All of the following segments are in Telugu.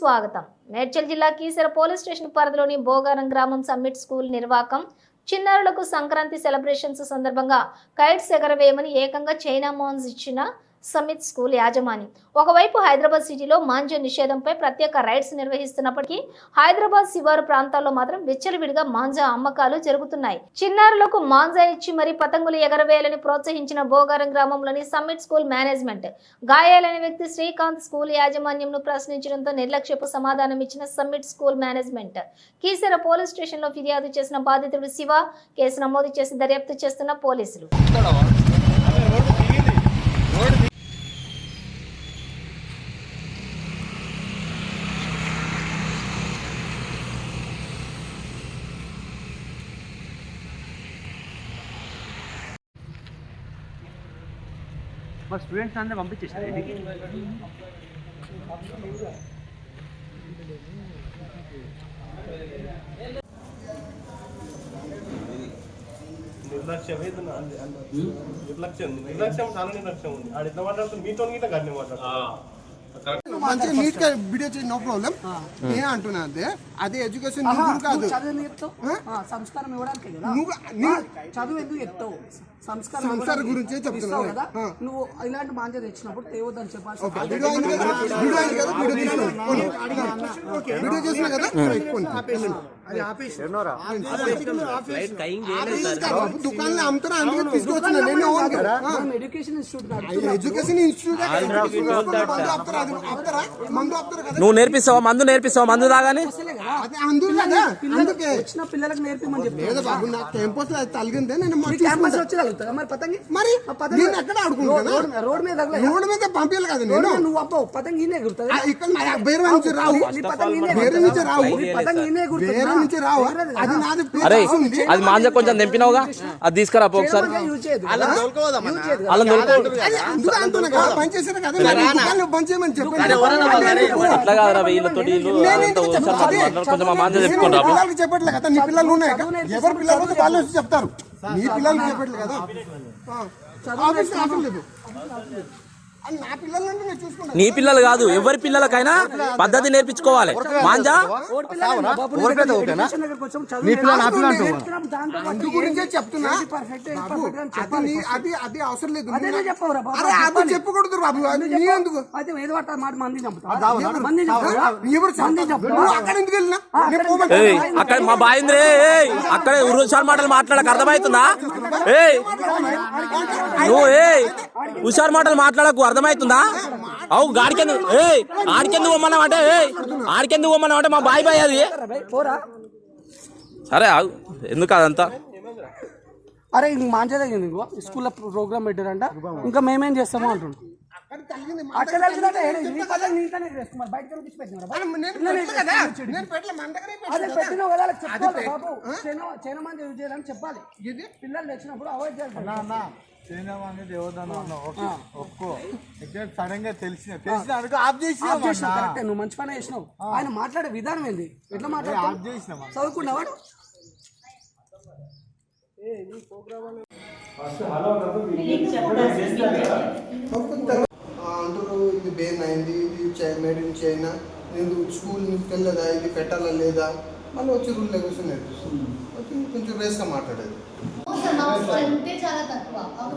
స్వాగతం. మేడ్చల్ జిల్లా కీసర పోలీస్ స్టేషన్ పరిధిలోని భోగారం గ్రామం సమ్మిట్ స్కూల్ నిర్వాకం చిన్నారులకు సంక్రాంతి సెలబ్రేషన్స్ సందర్భంగా కైట్స్ ఎగరవేయమని ఏకంగా చైనా మోన్స్ ఇచ్చిన సమ్మిట్ స్కూల్ యాజమాన్యం ఒకవైపు హైదరాబాద్ సిటీలో మాంజా నిషేధంపై ప్రత్యేక రైడ్స్ నిర్వహిస్తున్నప్పటికీ హైదరాబాద్ శివారు ప్రాంతాల్లో మాత్రం విచ్చలవిడిగా మాంజా అమ్మకాలు జరుగుతున్నాయి. చిన్నారులకు మాంజా ఇచ్చి మరి పతంగులు ఎగరవేయాలని ప్రోత్సహించిన భోగారం గ్రామంలోని సమ్మిట్ స్కూల్ మేనేజ్మెంట్. గాయాలైన వ్యక్తి శ్రీకాంత్ స్కూల్ యాజమాన్యంను ప్రశ్నించడంతో నిర్లక్ష్యపు సమాధానం ఇచ్చిన Summit school management. Keesara police స్టేషన్లో ఫిర్యాదు చేసిన బాధితుడు శివ కేసు నమోదు చేసి దర్యాప్తు చేస్తున్న పోలీసులు. మరి స్టూడెంట్స్ అందరూ పంపించేసారు ఇంటికి. నిర్లక్ష్యం. నిర్లక్ష్యం నిర్లక్ష్యం చాలా నిర్లక్ష్యం ఉంది. ఆడు ఇట్లా మాట్లాడుతుంది మీతో ఇట్లా గట్టి మాట్లాడుతుంది మంచిగా నీట్గా వీడియో చేసి నో ప్రాబ్లం నేను అంటున్నా అదే. అదే ఎడ్యుకేషన్ కాదు. సంస్కారం ఇవ్వడానికి చదువు ఎందుకు చెప్తావు? సంస్కారం గురించే చెప్తున్నా. ఇస్తావు కదా? ఆ. నువ్వు ఇలాంటి మాంజ తెచ్చినప్పుడు తేవద్దని చెప్పాల్సి వీడియో చేసిన కదా? దుకాణంలో అమ్ముతారా అందుకే తీసుకొచ్చిన నేను ఎడ్యుకేషన్ ఇన్స్టిట్యూట్ ఎడ్యుకేషన్ ఇన్స్టిట్యూట్ మందు ఆపుతారా కదా? నువ్వు నేర్పిస్తావా? మందు నేర్పిస్తావా? మందు తాగాని వచ్చిన పిల్లలకు నేర్పిమని చెప్పి లేదు బాబు నా క్యాంపస్ అది తలిగిందే. నేను క్యాంపస్ వచ్చి తగులుతుందా మరి పతంగి? మరి ఆ పతంగి నేను ఎక్కడ ఆడుకుంటాను? రోడ్ మీద- రోడ్ మీద తగలే రోడ్డు మీద పంపించాలి కదా నేను. నువ్వు అబ్బో పతంగి ఈనే ఎగురుతుంది ఆ, ఇక్కడ నా బేరు నుంచి రావు. పతంగి రావు. నీ పతంగి ఎగురుతుందా? నుంచి రావు? అది? నాది అరే. అది మాంజ కొంచెం తెంపినావుగా? అది తీసుకురా పో ఒకసారి? అలా అట్లా కాదురా వీళ్ళతో. కొంచెం మా మాంజ పిల్లలకి చెప్పట్లే కదా? నీ పిల్లలు ఉన్నాయి? కదా ఎవరు పిల్లలు ఉంటే వాళ్ళు వచ్చి చెప్తారు. నీ పిల్లలకి చెప్పట్లే కదా? ఆ. ఆఫీస్ ఆఫీస్ లేదు. నా పిల్లలు అంటే నేను చూసుకుంటాను నీ పిల్లలు కాదు ఎవరి పిల్లలకైనా పద్ధతి నేర్పించుకోవాలి. మాంజా? నీ అందు గురించే చెప్తున్నా. అది అది అవసరం లేదు. అదే బాబు, నీ ఎందుకు? అయితే ఏదో మాట మంది చంపుతావా మంది ఎవరు మంది అక్కడ ఎందుకు వెళ్ళినా? మా బాయింద్రే ఏయ్ అక్కడ హుషారు మాటలు మాట్లాడక అర్థమవుతుందా? ఏయ్ నువ్వు ఏయ్ హుషారు మాటలు మాట్లాడకు అర్థమవుతుందా? అవు గాడికెందుకు ఏయ్ ఆడికెందుకు పోమన్నావు అంటే ఏయ్ ఆడికెందుకు పోమన్నావు అంటే మా బాయ్ బాయ్ అది. సరే ఆగు ఎందుకు అదంతా? అరే ఇంక మంచిగా తగ్గింది ఇంకో స్కూల్లో ప్రోగ్రామ్ పెట్టారంట ఇంకా మేమేం చేస్తామో అంటుండు. అక్కడ చెప్పాలి బాబు? చైనా చైనా మంది యూజ్ చేయాలని చెప్పాలి. ఇది? పిల్లలు తెచ్చినప్పుడు అవాయిడ్ చేయాలి అనేది ఎవరన్నా అన్నావు. ఓకే, ఒప్పుకో ఇక్కడ సడన్గా తెలిసిన తెలిసిన అనుకో ఆఫ్ చేసి ఆఫ్ చేసినావు కరెక్టే నువ్వు మంచి పని చేసినావు. ఆయన మాట్లాడే విధానం ఏంది? ఎట్లా మాట్లాడతావు చేసినామా చదువుకున్నావాడు ఆ, అంటారు ఇది బేన్ అయింది ఇది చై- మేడ్ ఇన్ చైనా నేను స్కూల్ నుంచి వెళ్ళదా ఇది పెట్టాలా లేదా? మళ్ళీ వచ్చి రూల్ నేర్పిస్తుంది. వచ్చి కొంచెం రేస్గా మాట్లాడేది. అంటే చాలా తక్కువ. ఒక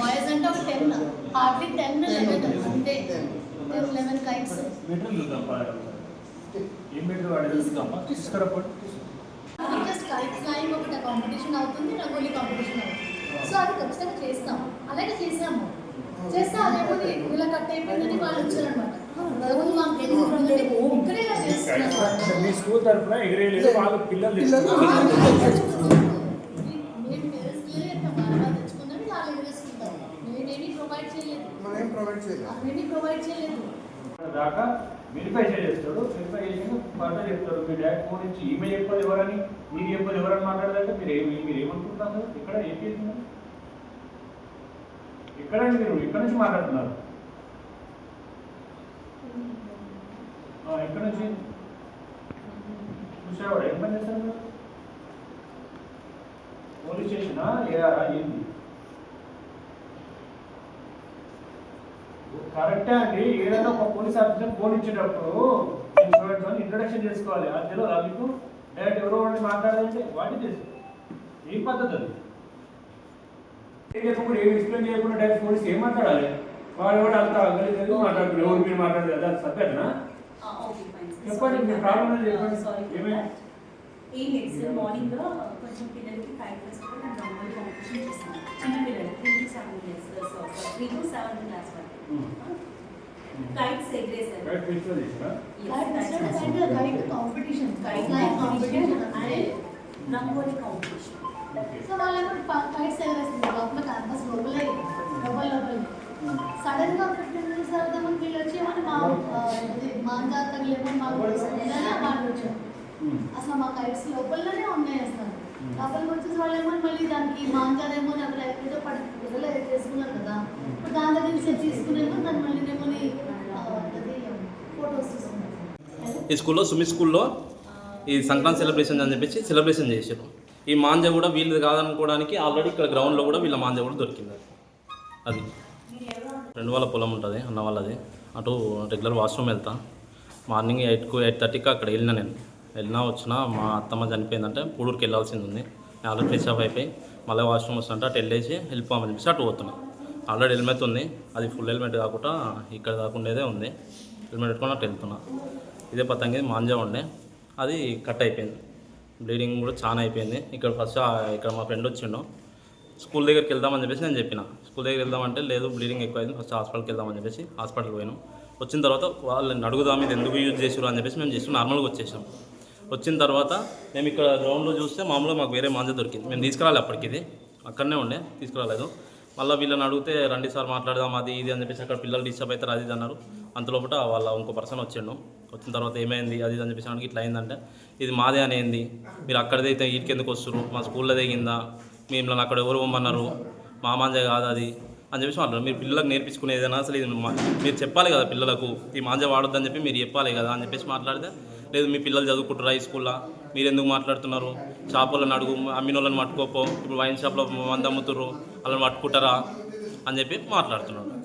బాయ్స్ అంటే ఒక టెన్ హార్డ్లీ టెన్ లెవెన్ అంతే. కైట్స్. ఒకటి కాంపిటీషన్ అవుతుంది రంగోలీ కాంపిటీషన్ అవుతుంది. సో అది ఖచ్చితంగా చేస్తాం అలాగే చేసాము చేస్తే అదేపోతే ఇలా కట్ అయిపోయిందని వాళ్ళు వచ్చారనమాట మీ స్కూల్ తరఫున ఎగిరేయలేదు వాళ్ళు పిల్లలు దాకా వెరిఫై చేస్తాడు వెరిఫై చేసి ఫర్దర్ చెప్తాడు మీ డాడ్ ఫోన్ ఇచ్చి ఈమె చెప్పదు ఎవరని మీరు చెప్పదు ఎవరని మాట్లాడదంటే మీరు ఏమి మీరు ఏమనుకుంటున్నారు? ఇక్కడ ఏం చేస్తున్నారు? ఇక్కడ మీరు ఇక్కడ నుంచి మాట్లాడుతున్నారు? ఎక్కడ నుంచి చూసేవాడు? ఏం పని చేస్తారు మీరు పోలీస్ స్టేషనా? ఏఆరా? ఏంది? కరెక్టే అండి. ఏదైనా ఒక పోలీస్ ఆఫీసర్ ఫోన్ ఇచ్చేటప్పుడు స్టూడెంట్స్ అని ఇంట్రొడక్షన్ చేసుకోవాలి. అది మీకు? డైరెక్ట్ ఎవరో వాడిని మాట్లాడాలంటే వాటి తెలుసు. ఏం పద్ధతి అది? చెప్పకుండా ఏమి ఎక్స్ప్లెయిన్ చేయకుండా డైరెక్ట్ పోలీస్ ఏం మాట్లాడాలి? వాడు కూడా అంత గలీజ్ మాట్లాడుతున్నారు ఎవరు మీరు మాట్లాడలేదు అది సభ్యనా చెప్పండి మీ ప్రాబ్లం ఏంటి చెప్పండి. ఏమైంది ఏం లేదు సార్ మార్నింగ్ కొంచెం పిల్లలకి kite festival and rangoli competition చేస్తాను. చిన్న పిల్లలు three to seven years three to seven class వరకు. కైట్స్ ఎగరేసారు రైట్ ఫెస్టివల్ చేసినా kite competition kite line competition అంటే రంగోలీ కాంపిటీషన్ సో వాళ్ళేమో కైట్స్ ఎగరేస్తుంది లోపల క్యాంపస్ లోపలే లోపల లోపల. సడన్గా ఫిఫ్టీన్ వీళ్ళు మా మాకు వాళ్ళు అసలు లోపలనే ఉన్నాయి అసలు. లోపలికి వచ్చేసి వాళ్ళు ఏమో మళ్ళీ దానికి అక్కడ ఎక్కడో పడి పిల్లలు చేసుకున్నారు కదా. ఇప్పుడు దాని దగ్గర నుంచి తీసుకునేమో దాన్ని మళ్ళీ ఏమో ఫొటోస్ తీసుకున్నారు ఈ స్కూల్లో సుమి స్కూల్లో ఈ సంక్రాంతి సెలబ్రేషన్ అని చెప్పేసి సెలబ్రేషన్ చేశారు. ఈ మాంజ కూడా వీళ్ళది కాదనుకోవడానికి ఆల్రెడీ ఇక్కడ గ్రౌండ్లో కూడా వీళ్ళ మాంజ కూడా దొరికింది. అది. రెండు వాళ్ళ పొలం ఉంటుంది అన్న వాళ్ళది. అటు రెగ్యులర్ వాష్రూమ్ వెళ్తా. మార్నింగ్ ఎయిట్కు ఎయిట్ థర్టీకి అక్కడ వెళ్ళిన నేను. వెళ్ళినా వచ్చినా మా అత్తమ్మ చనిపోయిందంటే పూడూరుకి వెళ్ళాల్సింది ఉంది. నేను ఆల్రెడీ ఫ్రెష్ అప్ అయిపోయి మళ్ళీ వాష్రూమ్ వస్తుంటే అటు వెళ్ళేసి వెళ్ళిపోమని చెప్పేసి అటు పోతున్నా. ఆల్రెడీ హెల్మెట్ ఉంది. అది ఫుల్ హెల్మెట్ కాకుండా ఇక్కడ కాకుండేదే ఉంది. హెల్మెట్ పెట్టుకొని అటు వెళ్తున్నా. ఇదే పతంగి మాంజా ఉండే. అది కట్ అయిపోయింది. బ్లీడింగ్ కూడా చాలా అయిపోయింది. ఇక్కడ ఫస్ట్ ఇక్కడ మా ఫ్రెండ్ వచ్చిండు. స్కూల్ దగ్గరికి వెళ్దామని చెప్పేసి నేను చెప్పిన. స్కూల్ దగ్గరికి వెళ్దామంటే లేదు బ్లీడింగ్ ఎక్కువ అయింది ఫస్ట్ హాస్పిటల్కి వెళ్దామని చెప్పేసి హాస్పిటల్కి పోయాను. వచ్చిన తర్వాత వాళ్ళని అడుగుదాం ఇది ఎందుకు యూజ్ చేసారు అని చెప్పేసి మేము జస్ట్ నార్మల్గా వచ్చేసాం. వచ్చిన తర్వాత మేము ఇక్కడ గ్రౌండ్లో చూస్తే మామూలుగా మాకు వేరే మాంజా దొరికింది. మేము తీసుకురాలి అప్పటికి ఇది. అక్కడనే ఉండే తీసుకురాలేదు. మళ్ళీ వీళ్ళని అడిగితే రండి సార్ మాట్లాడదాం అది ఇది అని చెప్పేసి అక్కడ పిల్లలు డిస్టర్బ్ అవుతారు అది ఇది అన్నారు. అంతలోపట వాళ్ళ ఇంకో పర్సన్ వచ్చిండు. వచ్చిన తర్వాత ఏమైంది అది ఇది అని చెప్పేసి ఇట్లా అయిందంటే ఇది మాదే అనేది మీరు అక్కడదైతే వీటికి ఎందుకు వస్తున్నారు మా స్కూల్లో దిగిందా? మిమ్మల్ని అక్కడ ఎవరు పొమ్మన్నారు మా మాంజా కాదు అది. అని చెప్పేసి అంటారు. మీరు పిల్లలకు నేర్పించుకునే ఏదైనా అసలు ఇది మా- మీరు చెప్పాలి కదా పిల్లలకు ఈ మాంజా వాడొద్దని చెప్పి మీరు చెప్పాలి కదా అని చెప్పేసి మాట్లాడితే లేదు మీ పిల్లలు చదువుకుంటారా ఈ స్కూల్లో మీరు ఎందుకు మాట్లాడుతున్నారు? షాపులను అడుగు అమ్మిన వాళ్ళని పట్టుకోపో ఇప్పుడు వైన్ షాప్లో మంది అమ్ముతుర్రు వాళ్ళని పట్టుకుంటారా? అని చెప్పి మాట్లాడుతున్నాడు.